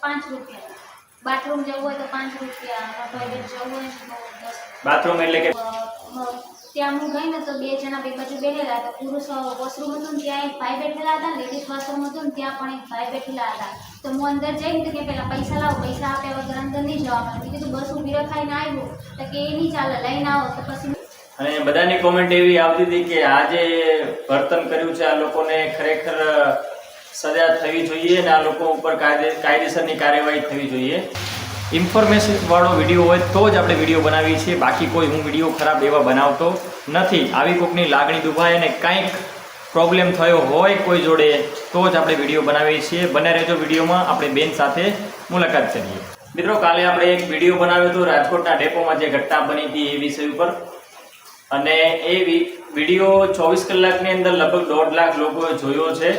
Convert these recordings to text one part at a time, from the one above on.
પાંચ રૂપિયા. બાથરૂમ જવું હોય તો પાંચ રૂપિયા ટોયલેટ જવું હોય તો દસ બાથરૂમ એટલે કે? અ, અ, ત્યાં હું ગઈ ને તો બે જણા બે બાજુ બેઠેલા હતા. પુરુષ વોશરૂમ હતું ને ત્યાં એક ભાઈ બેઠેલા હતા લેડીઝ વોશરૂમ હતું ને ત્યાં પણ એક ભાઈ બેઠેલા હતા. તો હું અંદર જઈને તો કે પેલા પૈસા લાવો પૈસા આપ્યા વગર અંદર નહીં જવાનું મેં કીધું બસ ઊભી રખાઈને આવ્યું. તો કે એ નહીં ચાલે લઈને આવો. તો પછી અને બધાની કોમેન્ટ એવી આવતી હતી કે આ જે વર્તન કર્યું છે આ લોકોને ખરેખર સજા થવી જોઈએ અને આ લોકો ઉપર કાયદે, કાયદેસરની કાર્યવાહી થવી જોઈએ. ઇન્ફોર્મેશન વાળો વીડિયો હોય તો જ આપણે વીડિયો બનાવીએ છીએ. બાકી કોઈ હું વીડિયો ખરાબ એવા બનાવતો નથી. આવી કોઈકની લાગણી દુભાય અને કંઈક પ્રોબ્લેમ થયો હોય કોઈ જોડે તો જ આપણે વીડિયો બનાવીએ છીએ. બને રહેજો વિડીયોમાં. આપણે બેન સાથે મુલાકાત કરીએ. મિત્રો, કાલે આપણે એક વીડિયો બનાવ્યો હતો રાજકોટના ડેપોમાં જે ઘટના બની હતી એ વિષય ઉપર. અને એ વીડિયો ચોવીસ કલાકની અંદર લગભગ દોઢ લાખ લોકોએ જોયો છે.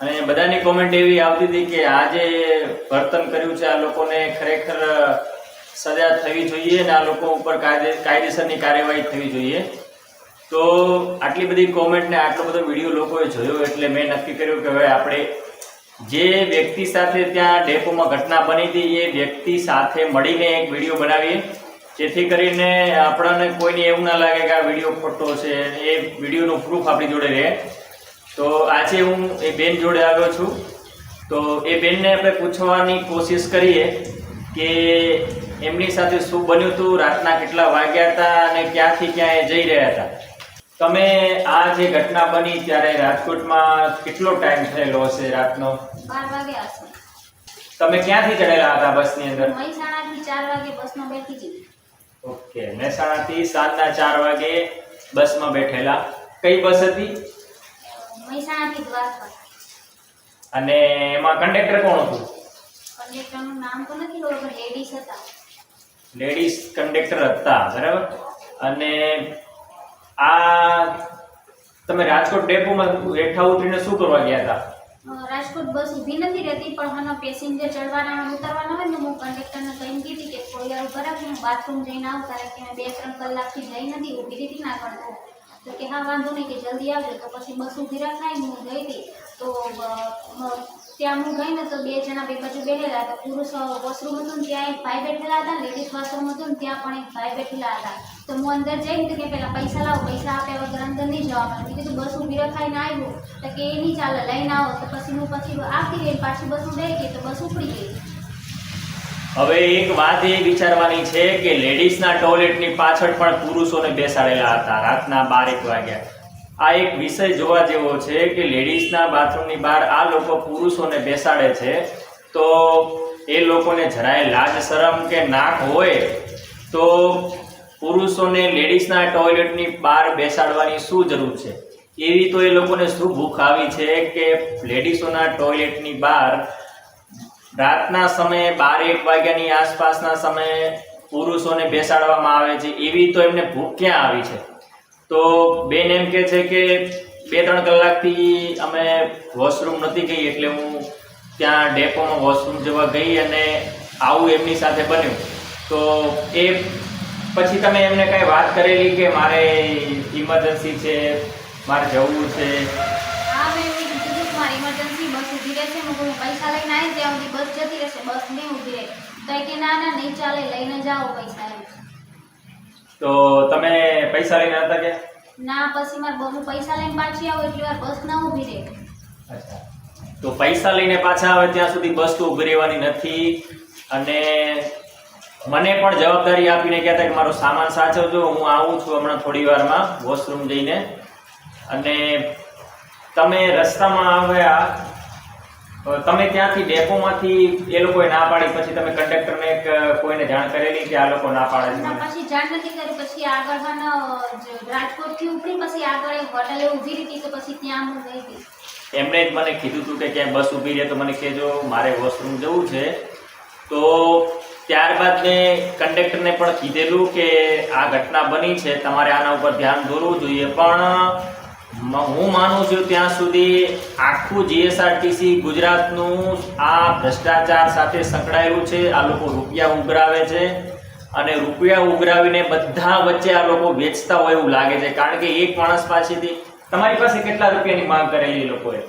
અને બધાની કોમેન્ટ એવી આવતી હતી કે આ જે વર્તન કર્યું છે આ લોકોને ખરેખર સજા થવી જોઈએ અને આ લોકો ઉપર કાયદે, કાયદેસરની કાર્યવાહી થવી જોઈએ. તો આટલી બધી કોમેન્ટને આટલો બધો વીડિયો લોકોએ જોયો એટલે મેં નક્કી કર્યું કે હવે આપણે જે વ્યક્તિ સાથે ત્યાં ડેપોમાં ઘટના બની હતી, એ વ્યક્તિ સાથે મળીને એક વીડિયો બનાવીએ. જેથી કરીને આપણને કોઈને એવું ના લાગે કે આ વીડિયો ખોટો છે એ વિડીયોનું પ્રૂફ આપણી જોડે રહે. તો આજે હું એ બેન જોડે આવ્યો છું. તો એ બેનને આપણે પૂછવાની કોશિશ કરીએ કે એમની સાથે શું બન્યું હતું રાતના કેટલા વાગ્યા હતા અને ક્યાંથી ક્યાં એ જઈ રહ્યા હતા. તમે આ જે ઘટના બની ત્યારે રાજકોટમાં કેટલો ટાઈમ થયેલો હશે રાતનો? તમે ક્યાંથી ચડેલા હતા બસની અંદર? મહેસાણાથી ચાર વાગે બસમાં બેઠી હતી. ઓકે મહેસાણાથી સાંજના ચાર વાગે બસમાં બેઠેલા. કઈ બસ હતી? મહેસાણાથી દ્વારકા અને એમાં કંડક્ટર કોણ હતું? કંડક્ટરનું નામ તો નથી ખબર પણ લેડીઝ હતા. લેડીઝ કંડક્ટર હતા બરાબર? અને આ તમે રાજકોટ ડેપોમાં હેઠા ઉતરીને શું કરવા ગયા હતા? રાજકોટ બસ ઊભી નથી રહેતી પણ મને પેસેન્જર ચડવાના અને ઉતરવાના હોય ને હું કંડક્ટરને કહીને કીધી કે થોડી વાર ઊભા રાખજો હું બાથરૂમ જઈને આવું કારણ કે મેં બે ત્રણ કલાકથી જઈ નથી ઊભી હતી ના કરતો. તો કે હા, વાંધો નહીં કે જલ્દી આવજો. તો પછી બસ ઊભી રખાય હું ગઈ હતી. તો ત્યાં હું ગઈ ને તો બે જણા બે બાજુ બેઠેલા હતા. પુરુષ વોશરૂમ હતું ત્યાં એક ભાઈ બેઠેલા હતા લેડીઝ વોશરૂમ હતું ત્યાં પણ એક ભાઈ બેઠેલા હતા. તો હું અંદર જઈને તો કે પહેલાં પૈસા લાવો, પૈસા આપ્યા વગર અંદર નહીં જવા મેં કીધું બસ ઊભી રખાઈને આવ્યું. તો કે એ નહીં ચાલે, લઈને આવો. તો પછી હું પછી આવતી રહી પાછી બસ ઉડાઈ ગઈ તો બસ ઉપડી ગઈ. હવે એક વાત એ વિચારવાની છે કે લેડીઝના ટોયલેટની પાછળ પણ પુરુષોને બેસાડેલા હતા. રાતના બારેક વાગ્યા. આ એક વિષય જોવા જેવો છે કે લેડીઝના બાથરૂમની બહાર આ લોકો પુરુષોને બેસાડે છે તો એ લોકોને જરાય લાજ શરમ કે નાક હોય તો પુરુષોને લેડીઝના ટોયલેટની બહાર બેસાડવાની શું જરૂર છે? એવી તો એ લોકોને શું ભૂખ આવી છે કે લેડીઝોના ટોયલેટની બહાર રાતના સમયે બાર એક વાગ્યાની આસપાસના સમયે પુરુષોને બેસાડવામાં આવે છે, એવી તો એમને ભૂખ ક્યાં આવી છે? તો બેન એમ કે છે કે બે ત્રણ કલાકથી અમે વોશરૂમ નથી ગઈ એટલે હું ત્યાં ડેપોમાં વોશરૂમ જવા ગઈ અને આવું એમની સાથે બન્યું. તો એ પછી તમે એમને કાંઈ વાત કરેલી કે મારે ઇમરજન્સી છે, મારે જવું છે હા મેં એવી કીધું કે મારી ઇમરજન્સી બસ ઊભી રહેશે હું પૈસા લઈને આવી ત્યાં સુધી બસ જતી રહેશે બસ નહીં ઊભી રહે. તો કે ના ના નહીં ચાલે લઈને જાઓ પૈસા એમ તો તમે પૈસા લઈને હતા કે ના પછી મારે બહુ પૈસા લઈને પાછી આવું એટલી વાર બસ ના ઊભી રહે. અચ્છા. તો પૈસા લઈને પાછા આવે ત્યાં સુધી બસ તો ઊભી રહેવાની નથી. અને મને પણ જવાબદારી આપીને કહેતા કે મારો સામાન સાચવજો હું આવું છું હમણાં થોડી વારમાં વોશરૂમ જઈને. અને તમે રસ્તામાં આવ્યા તમે ત્યાંથી ડેપોમાંથી એ લોકોએ ના પાડી પછી તમે કંડક્ટરને એક કોઈને જાણ કરેલી કે આ લોકો ના પાડે છે? પછી જાણ નથી કરી. પછી આગળ હા રાજકોટથી ઉપડી પછી આગળ એક હોટલે ઊભી રહી તો પછી ત્યાં હું ગઈ. હતી એમણે જ મને કીધું હતું કે ક્યાંય બસ ઊભી રહે તો મને કહેજો મારે વોશરૂમ જવું છે. તો ત્યારબાદ મેં કંડક્ટરને પણ કીધેલું કે આ ઘટના બની છે તમારે આના ઉપર ધ્યાન દોરવું જોઈએ. પણ હું માનું છું ત્યાં સુધી આખું જીએસઆરટીસી ગુજરાતનું આ ભ્રષ્ટાચાર સાથે સંકળાયેલું છે. આ લોકો રૂપિયા ઉઘરાવે છે અને રૂપિયા ઉઘરાવીને બધા વચ્ચે આ લોકો વેચતા હોય એવું લાગે છે. કારણ કે એક માણસ પાસેથી તમારી પાસે કેટલા રૂપિયાની માંગ કરેલી એ લોકોએ?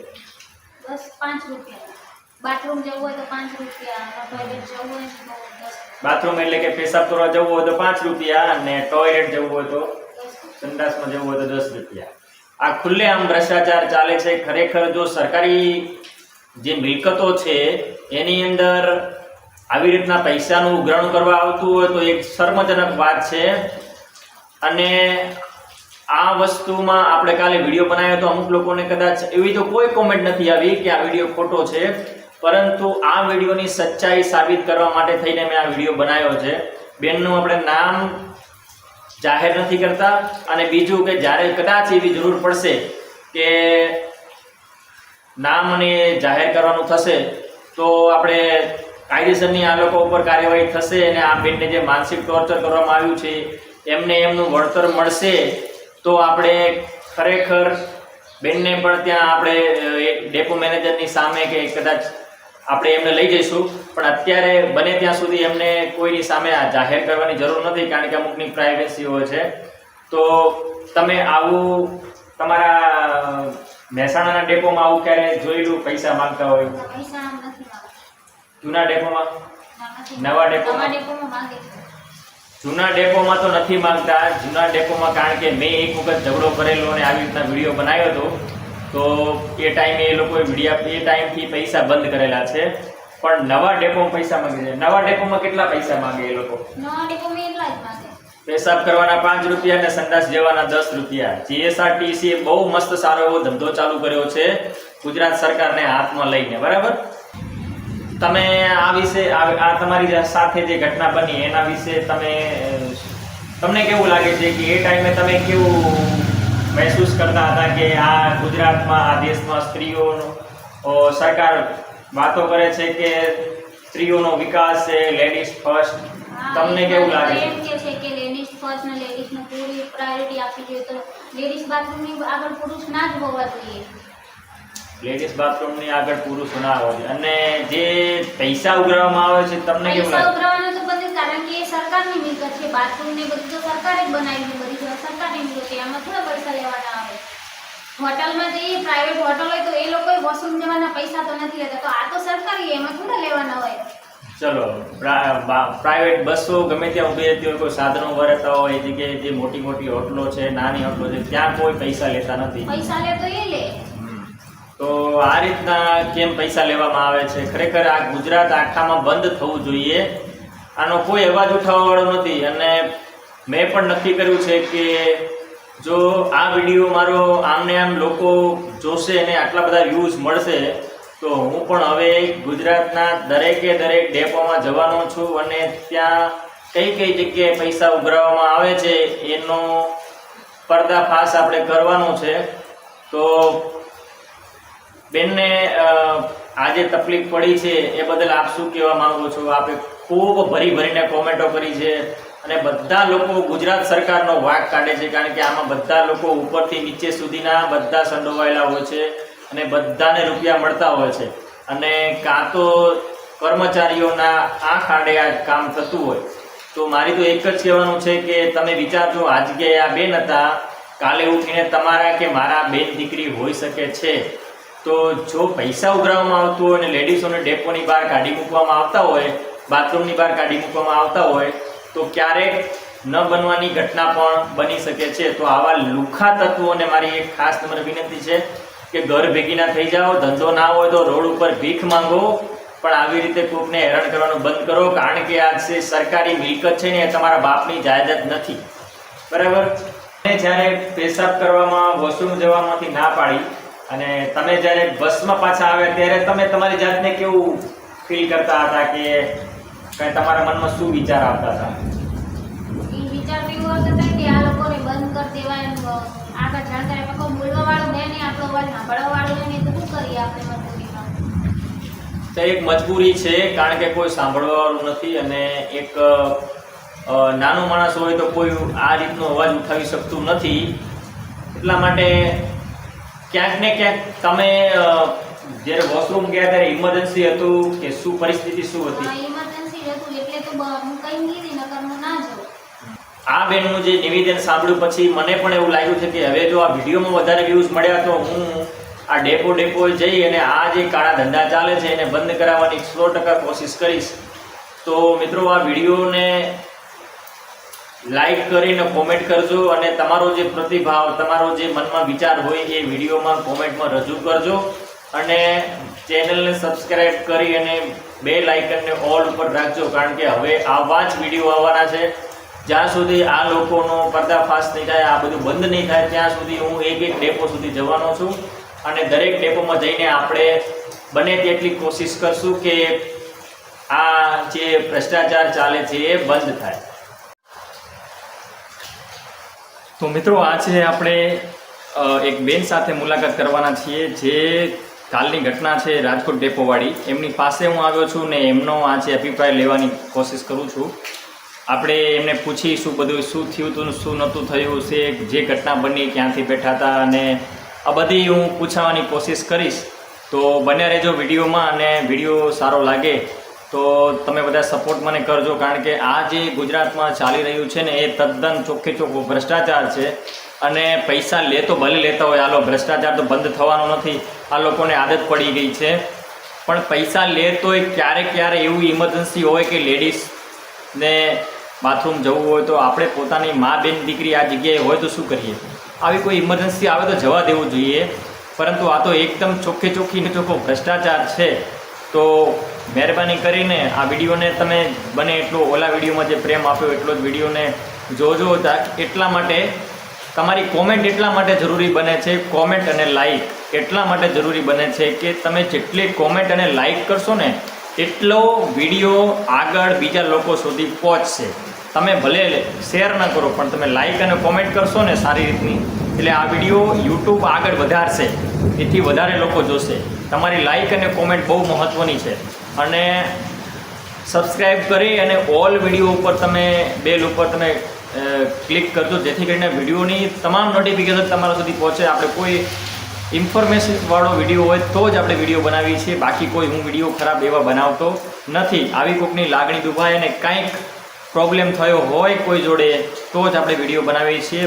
બસ પાંચ રૂપિયા. બાથરૂમ જવું હોય તો પાંચ રૂપિયા ટોયલેટ જવું હોય તો બાથરૂમ એટલે કે પેશાબ કરવા જવું હોય તો પાંચ રૂપિયા અને ટોયલેટ જવું હોય તો સંડાસમાં જવું હોય તો દસ રૂપિયા. આ ખુલ્લે આમ ભ્રષ્ટાચાર ચાલે છે. ખરેખર જો સરકારી જે મિલકતો છે, એની અંદર આવી રીતના પૈસાનું ઉઘરાણું કરવા આવતું હોય તો એક શર્મજનક વાત છે. અને આ વસ્તુમાં આપણે કાલે વીડિયો બનાવ્યો તો અમુક લોકોને કદાચ એવી તો કોઈ કોમેન્ટ નથી આવી કે આ વીડિયો ખોટો છે. પરંતુ આ વિડીયોની સચ્ચાઈ સાબિત કરવા માટે થઈને મેં આ વીડિયો બનાવ્યો છે. બેનનું આપણે નામ જાહેર નથી કરતા અને બીજું કે જ્યારે કદાચ એવી જરૂર પડશે કે નામ અને જાહેર કરવાનું થશે, તો આપણે કાયદેસરની આ લોકો ઉપર કાર્યવાહી થશે અને આ બેનને જે માનસિક ટોર્ચર કરવામાં આવ્યું છે, એમને એમનું વળતર મળશે, તો આપણે ખરેખર બેનને પણ ત્યાં આપણે ડેપો મેનેજરની સામે કે કદાચ આપણે એમને લઈ જઈશું. પણ અત્યારે બને ત્યાં સુધી એમને કોઈની સામે આ જાહેર કરવાની જરૂર નથી કારણ કે અમુકની પ્રાઇવેસી હોય છે. તો તમે આવું તમારા મહેસાણાના ડેપોમાં આવું ક્યારે જોયેલું પૈસા માંગતા હોય. જૂના ડેપોમાં? નવા ડેપોમાં? જૂના ડેપોમાં તો નથી માંગતા. જૂના ડેપોમાં કારણ કે મેં એક વખત ઝઘડો કરેલો અને આવી રીતના વીડિયો બનાવ્યો હતો. તો એ ટાઈમે એ લોકોએ વિડીયા એ ટાઈમથી પૈસા બંધ કરેલા છે. પણ નવા ડેપોમાં પૈસા માંગે છે. નવા ડેપોમાં કેટલા પૈસા માંગે એ લોકો? નવા ડેપોમાં એટલા જ માંગે. પેશાબ કરવાના પાંચ રૂપિયા અને સંડાસ જવાના દસ રૂપિયા. જીએસઆરટીસી બહુ મસ્ત સારો એવો ધંધો ચાલુ કર્યો છે. ગુજરાત સરકારને હાથમાં લઈને. બરાબર? તમે આ વિશે આ તમારી સાથે જે ઘટના બની એના વિશે તમે તમને કેવું લાગે છે કે એ ટાઈમે તમે કેવું મહેસૂસ કરતા હતા કે આ ગુજરાતમાં આ દેશમાં સ્ત્રીઓનો સરકાર વાતો કરે છે કે સ્ત્રીઓનો વિકાસ છે લેડીઝ ફર્સ્ટ તમને કેવું લાગે? છે એમ કે લેડીઝ ફર્સ્ટ ને લેડીઝને પૂરી પ્રાયોરિટી આપવી જોઈએ. તો લેડીઝ બાથરૂમની આગળ પુરુષ ના જ હોવા જોઈએ. લેડીઝ બાથરૂમની આગળ પુરુષો ના હોય છે. અને જે પૈસા ઉઘરાવવામાં આવે છે તમને કેવું પૈસા લાગે? ઉઘરાવવાનું તો બધું કારણ કે એ સરકારની મિલકત છે. બાથરૂમ ને બધું તો સરકારે જ બનાવી સરકારની મિલકત છે એમાં થોડા પૈસા લેવાના આવે. હોટલમાં જઈએ પ્રાઇવેટ હોટલ હોય તો એ લોકો વસૂલ જવાના પૈસા તો નથી લેતા તો આ તો સરકારી એમાં થોડા લેવાના હોય. ચલો પ્રા- પ્રાઇવેટ બસો ગમે ત્યાં ઊભી રહેતી હોય કોઈ સાધનો વરતા હોય એ જગ્યાએ જે મોટી મોટી હોટલો છે નાની હોટલો છે ત્યાં કોઈ પૈસા લેતા નથી. પૈસા લે તો એ લે. તો આ રીતના કેમ પૈસા લેવામાં આવે છે? ખરેખર આ ગુજરાત આખામાં બંધ થવું જોઈએ. આનો કોઈ અવાજ ઉઠાવવાવાળો નથી અને મેં પણ નક્કી કર્યું છે કે જો આ વીડિયો મારો આમને આમ લોકો જોશે અને આટલા બધા વ્યૂઝ મળશે, તો હું પણ હવે ગુજરાતના દરેકે દરેક ડેપોમાં જવાનો છું અને ત્યાં કઈ કઈ જગ્યાએ પૈસા ઉઘરાવવામાં આવે છે, એનો પર્દાફાશ આપણે કરવાનો છે. તો બેનને આજે તકલીફ પડી છે એ બદલ આપ શું કહેવા માંગો છો? આપે ખૂબ ભરી ભરીને કોમેન્ટો કરી છે. અને બધા લોકો ગુજરાત સરકારનો વાક કાઢે છે, કારણ કે આમાં બધા લોકો ઉપરથી નીચે સુધીના બધા સંડોવાયેલા હોય છે અને બધાને રૂપિયા મળતા હોય છે. અને કાં તો કર્મચારીઓના આંખ ખાડે આ કામ થતું હોય. તો મારી તો એક જ કહેવાનું છે કે તમે વિચારજો આ આ બેન હતા, કાલે ઉઠીને તમારા કે મારા બેન દીકરી હોઈ શકે છે. તો જો પૈસા ઉઘરાવવામાં આવતું હોય અને લેડીઝોને ડેપોની બહાર કાઢી મૂકવામાં આવતા હોય, બાથરૂમની બહાર કાઢી મૂકવામાં આવતા હોય તો ક્યારેક ન બનવાની ઘટના પણ બની શકે છે. તો આવા લુખા તત્વોને મારી એક ખાસ તમને વિનંતી છે કે ઘર ભેગી ના થઈ જાઓ, ધંધો ના હોય તો રોડ ઉપર ભીખ માંગો, પણ આવી રીતે કોકને હેરાન કરવાનું બંધ કરો, કારણ કે આ જે સરકારી મિલકત છે ને એ તમારા બાપની જાયદાદ નથી. બરાબર? અને જ્યારે પેશાબ કરવામાં, વોશરૂમ જવામાંથી ના પાડી અને તમે જ્યારે બસમાં પાછા આવ્યા, ત્યારે તમે તમારી જાતને કેવું ફીલ કરતા હતા કે કઈ તમારા મનમાં શું વિચાર આવતા હતા? એ વિચાર એવો હતો કે આ લોકોને બંધ કરી દેવાય આગળ જાણકારી આપણે કોઈ બોલવા વાળું રહે નહીં આપણો અવાજ સાંભળવા વાળું રહે તો શું કરીએ આપણે મજબૂરીમાં? તો એક મજબૂરી છે કારણ કે કોઈ સાંભળવાવાળું નથી અને એક નાનો માણસ હોય તો કોઈ આ રીતનો અવાજ ઉઠાવી શકતું નથી. એટલા માટે ક્યાંક ને ક્યાંક તમે જ્યારે વોશરૂમ ગયા ત્યારે ઇમરજન્સી હતું કે શું પરિસ્થિતિ શું હતી? આ બેનનું જે નિવેદન સાંભળ્યું પછી મને પણ એવું લાગ્યું છે કે હવે જો આ વિડીયોમાં વધારે વ્યૂઝ મળ્યા તો હું આ ડેપો ડેપો જઈ અને આ જે કાળા ધંધા ચાલે છે એને બંધ કરાવવાની સો ટકા કોશિશ કરીશ. તો મિત્રો, આ વિડીયોને લાઈક કરીને કોમેન્ટ કરજો અને તમારો જે પ્રતિભાવ, તમારો જે મનમાં વિચાર હોય એ વિડીયોમાં કોમેન્ટમાં રજૂ કરજો. અને ચેનલને સબસ્ક્રાઇબ કરી અને બે લાઇકનને ઓલ ઉપર રાખજો, કારણ કે હવે આવા જ વીડિયો આવવાના છે. જ્યાં સુધી આ લોકોનો પર્દાફાશ નહીં થાય, આ બધું બંધ નહીં થાય, ત્યાં સુધી હું એક એક ડેપો સુધી જવાનો છું. અને દરેક ડેપોમાં જઈને આપણે બને તેટલી કોશિશ કરશું કે આ જે ભ્રષ્ટાચાર ચાલે છે એ બંધ થાય. તો મિત્રો આજે આપણે એક બેન સાથે મુલાકાત કરવાના છીએ જે કાલની ઘટના છે રાજકોટ ડેપોવાળી. એમની પાસે હું આવ્યો છું ને એમનો આ છે અભિપ્રાય લેવાની કોશિશ કરું છું. આપણે એમને પૂછી શું બધું શું થયું હતું શું નહોતું થયું, છે, જે ઘટના બની, ક્યાંથી બેઠા હતા અને આ બધી હું પૂછવાની કોશિશ કરીશ. તો બન્યા રહેજો વિડીયોમાં અને વીડિયો સારો લાગે તો તમે બધા સપોર્ટ મને કરજો, કારણ કે આ જે ગુજરાતમાં ચાલી રહ્યું છે ને એ તદ્દન ચોખ્ખે ચોખ્ખો ભ્રષ્ટાચાર છે. અને પૈસા લે તો ભલે લેતા હોય આલો ભ્રષ્ટાચાર તો બંધ થવાનો નથી. આ લોકોને આદત પડી ગઈ છે. પણ પૈસા લે તોય ક્યારેક ક્યારે એવું ઇમરજન્સી હોય કે લેડીઝને બાથરૂમ જવું હોય તો આપણે પોતાની મા બેન દીકરી આ જગ્યાએ હોય તો શું કરીએ? આવી કોઈ ઇમરજન્સી આવે તો જવા દેવું જોઈએ. પરંતુ આ તો એકદમ ચોખ્ખે ચોખ્ખી ને ચોખ્ખો ભ્રષ્ટાચાર છે. તો મહેરબાની કરીને આ વિડીયોને તમે બને એટલો, ઓલા વિડીયોમાં જે પ્રેમ આપ્યો એટલો જ વિડીયોને જોજો. એટલા માટે તમારી કોમેન્ટ એટલા માટે જરૂરી બને છે. કોમેન્ટ અને લાઈક એટલા માટે જરૂરી બને છે કે તમે જેટલી કોમેન્ટ અને લાઇક કરશો ને એટલો વીડિયો આગળ બીજા લોકો સુધી પહોંચશે. તમે ભલે શેર ન કરો, પણ તમે લાઇક અને કોમેન્ટ કરશો ને સારી રીતની, એટલે આ વીડિયો યુટ્યુબ આગળ વધારશે. એથી વધારે લોકો જોશે. તમારી લાઈક અને કોમેન્ટ બહુ મહત્ત્વની છે. અને સબસ્ક્રાઈબ કરી અને ઓલ વીડિયો ઉપર તમે બેલ ઉપર તમે ક્લિક કરજો, જેથી કરીને વિડીયોની તમામ નોટિફિકેશન તમારા સુધી પહોંચે. આપણે કોઈ ઇન્ફોર્મેશન વાળો વીડિયો હોય તો જ આપણે વીડિયો બનાવીએ છીએ. બાકી કોઈ હું વીડિયો ખરાબ એવા બનાવતો નથી. આવી કોઈકની લાગણી દુભાય અને કંઈક પ્રોબ્લેમ થયો હોય કોઈ જોડે તો જ આપણે વીડિયો બનાવીએ છીએ.